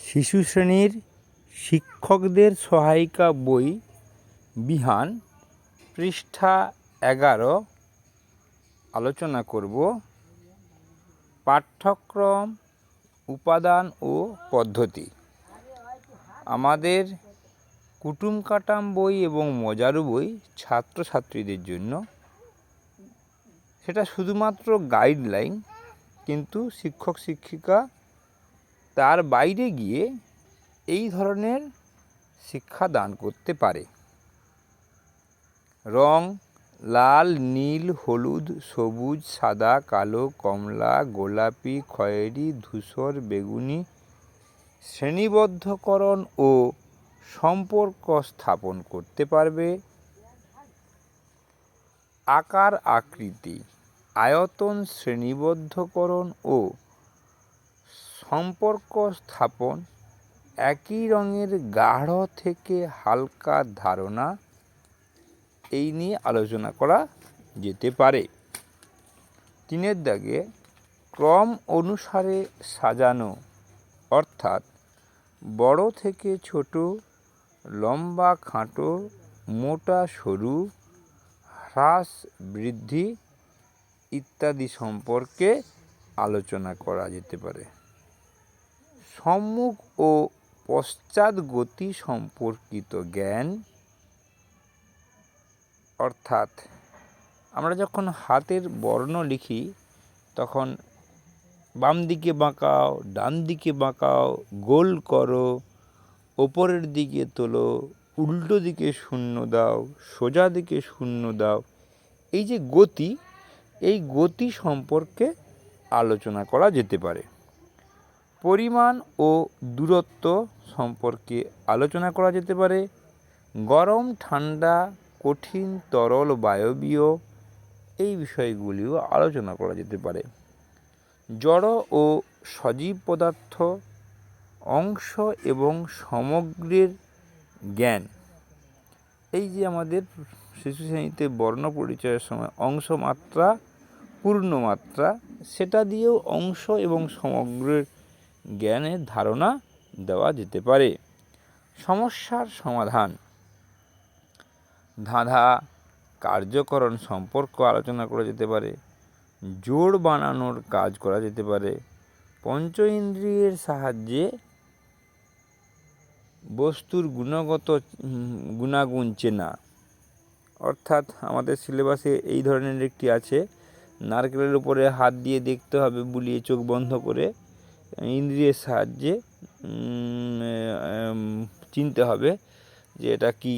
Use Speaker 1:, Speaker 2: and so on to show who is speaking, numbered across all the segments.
Speaker 1: শিশু শ্রেণির শিক্ষকদের সহায়িকা বই বিহান, পৃষ্ঠা এগারো, আলোচনা করব। পাঠ্যক্রম, উপাদান ও পদ্ধতি। আমাদের কুটুম কাটাম বই এবং মজারু বই ছাত্রছাত্রীদের জন্য। সেটা শুধুমাত্র গাইডলাইন কিন্তু শিক্ষক শিক্ষিকা তার বাইরে গিয়ে এই ধরনের শিক্ষা দান করতে পারে। রং, লাল, নীল, হলুদ, সবুজ, সাদা, কালো, কমলা, গোলাপি, খয়েরি, ধূসর, বেগুনি, শ্রেণীবদ্ধকরণ ও সম্পর্ক স্থাপন করতে পারবে। আকার আকৃতি, আয়তন শ্রেণীবদ্ধকরণ ও সম্পর্ক স্থাপন একই রঙের গাঢ় থেকে হালকা ধারণা এই নিয়ে আলোচনা করা যেতে পারে। তিনের দাগে ক্রম অনুসারে সাজানো, অর্থাৎ বড় থেকে ছোট, লম্বা খাঁটো, মোটা সরু, হ্রাস, বৃদ্ধি ইত্যাদি সম্পর্কে আলোচনা করা যেতে পারে। সম্মুখ ও পশ্চাৎ গতি সম্পর্কিত জ্ঞান। অর্থাৎ, আমরা যখন হাতের বর্ণ লিখি, তখন বাম দিকে বাঁকাও ডান দিকে বাঁকাও, গোল করো, ওপরের দিকে তোলো, উল্টো দিকে শূন্য দাও, সোজা দিকে শূন্য দাও। এই যে গতি, এই গতি সম্পর্কে আলোচনা করা যেতে পারে। পরিমাণ ও দূরত্ব সম্পর্কে আলোচনা করা যেতে পারে। গরম, ঠান্ডা, কঠিন, তরল, বায়বীয় এই বিষয়গুলিও আলোচনা করা যেতে পারে। জড় ও সজীব পদার্থ, অংশ এবং সমগ্রের জ্ঞান। এই যে আমাদের শিশু শ্রেণীতে বর্ণ পরিচয়ের সময় অংশ মাত্রা পূর্ণ মাত্রা সেটা দিয়েও অংশ এবং সমগ্রের জ্ঞানের ধারণা দেওয়া যেতে পারে। সমস্যার সমাধান। ধাঁধা কার্যকরণ সম্পর্ক আলোচনা করা যেতে পারে। জোড় বানানোর কাজ করা যেতে পারে। পঞ্চ ইন্দ্রিয়ের সাহায্যে বস্তুর গুণগত, গুণাগুণ চেনা। অর্থাৎ আমাদের সিলেবাসে এই ধরনের একটি আছে। নারকেলের উপরে হাত দিয়ে দেখতে হবে, বুলিয়ে চোখ বন্ধ করে। ইন্দ্রিয়ের সাহায্যে চিনতে হবে যে এটা কি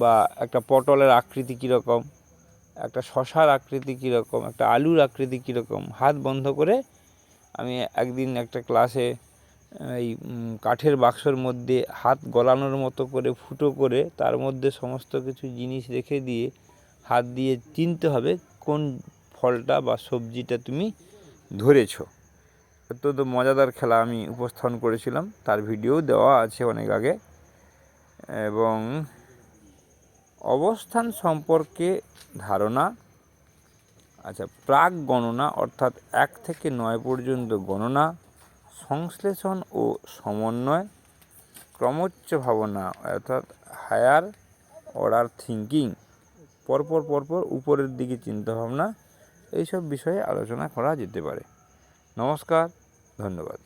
Speaker 1: বা একটা পটলের আকৃতি কীরকম, একটা শশার আকৃতি কীরকম, একটা আলুর আকৃতি কীরকম। হাত বন্ধ করে আমি একদিন একটা ক্লাসে, এই কাঠের বাক্সর মধ্যে হাত গলানোর মতো করে ফুটো করে তার মধ্যে সমস্ত কিছু জিনিস রেখে দিয়ে হাত দিয়ে চিনতে হবে কোন ফলটা বা সবজিটা তুমি ধরেছ। অত্যন্ত মজাদার খেলা আমি উপস্থাপন করেছিলাম। তার ভিডিও দেওয়া আছে অনেক আগে। এবং অবস্থান সম্পর্কে ধারণা আচ্ছা প্রাক গণনা, অর্থাৎ এক থেকে নয় পর্যন্ত গণনা, সংশ্লেষণ ও সমন্বয়, ক্রমোচ্চ ভাবনা, অর্থাৎ হায়ার অর্ডার থিঙ্কিং পরপর পরপর উপরের দিকে চিন্তাভাবনা এইসব বিষয়ে আলোচনা করা যেতে পারে। নমস্কার। ধন্যবাদ।